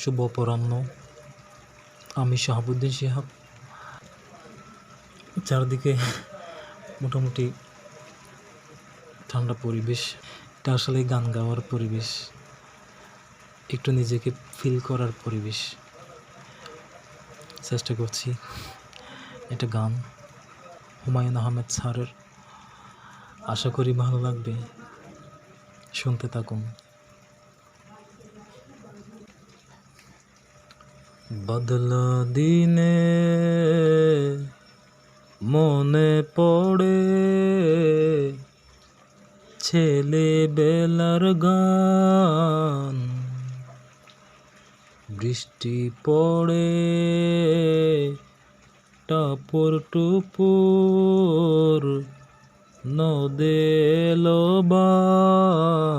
শুভ অপরাহ্ন। আমি শাহাবুদ্দিন শিহাব। চারদিকে মোটামুটি ঠান্ডা পরিবেশ। এটা আসলে গান গাওয়ার পরিবেশ। একটু নিজেকে ফিল করার পরিবেশ। চেষ্টা করছি এটা গান। হুমায়ুন আহমেদ স্যারের। আশা করি ভালো লাগবে। শুনতে থাকুন। বদলা দিনে মনে পড়ে ছেলে বেলার গান। বৃষ্টি পড়ে টাপুর টুপুর নদে বান।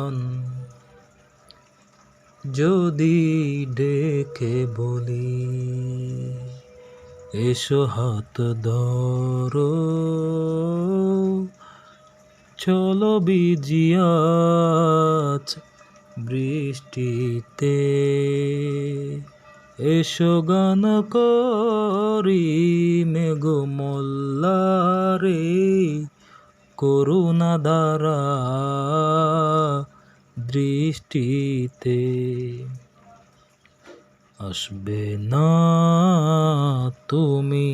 যদি ডেকে বলি, এসো হাত ধরো। চলো বিজিয়াচ বৃষ্টিতে। এসো গান করি মেঘ মোল্লারে, করুণা দ্বারা দৃষ্টিতে আসবে না তুমি।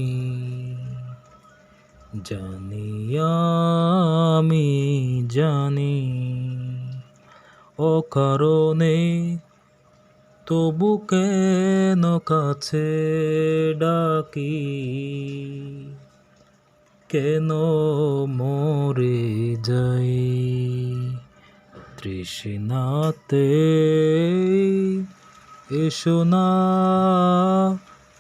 জানি আমি জানি ও কারণে তবু কেন কাছে ডাকি? কেন মরে যাই? তৃষ্ণাতে এসো না,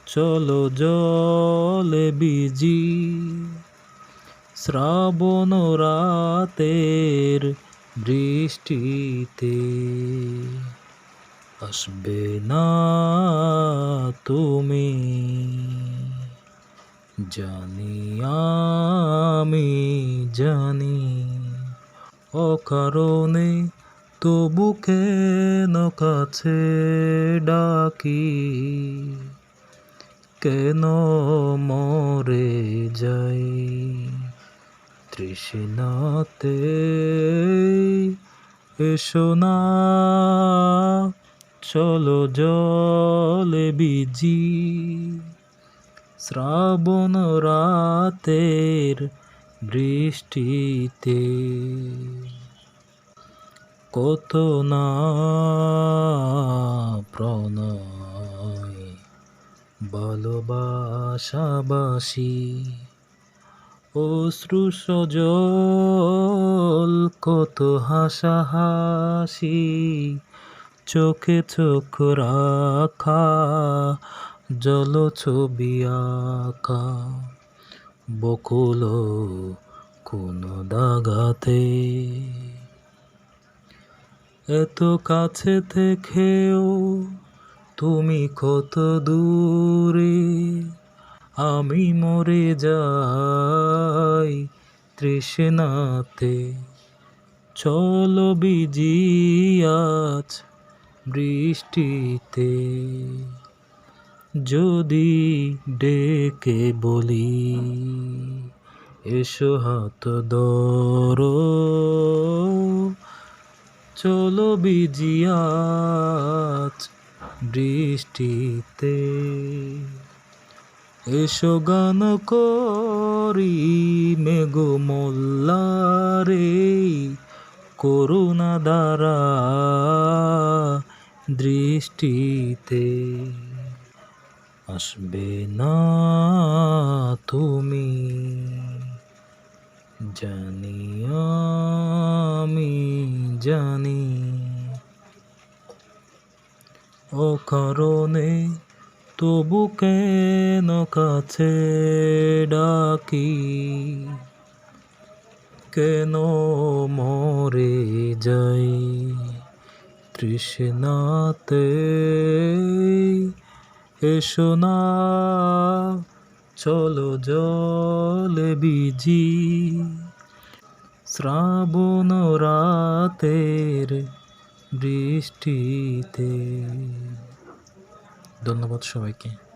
চলো জলে বিজি শ্রাবণ রাতের বৃষ্টিতে আসবে না তুমি। জানি আমি জানি অকারণে তবু কেন কাছে ডাকি, কেন মরে যাই? তৃষ্ণাতে এসো না, চলো জলে বিজি শ্রাবণ রাতের বৃষ্টিতে কত না প্রণয় ভালোবাসাবাসি অশ্রু সজল কত হাসাহাসি চোখে চোখ রাখা জল ছবি আঁকা বকুল কোন দাগাতে এত কাছে থেকেও তুমি কত দূরে? আমি মরে যাই তৃষ্ণাতে। চলো বিজি আজ বৃষ্টিতে। যদি ডেকে বলি, এসো হাত ধরো। চলো বিজিয়াজ বৃষ্টিতে। এসো গান করি মেঘ মোল্লারে, করুণা দ্বারা দৃষ্টিতে। আসবে না তুমি জানি আমি জানি। ও কারণে তবু কেন কাছে ডাকি? কেন মরে যাই তৃষ্ণাতে? এসো না, চলো জলে বিজি শ্রাবণ রাতের বৃষ্টিতে। ধন্যবাদ সবাইকে।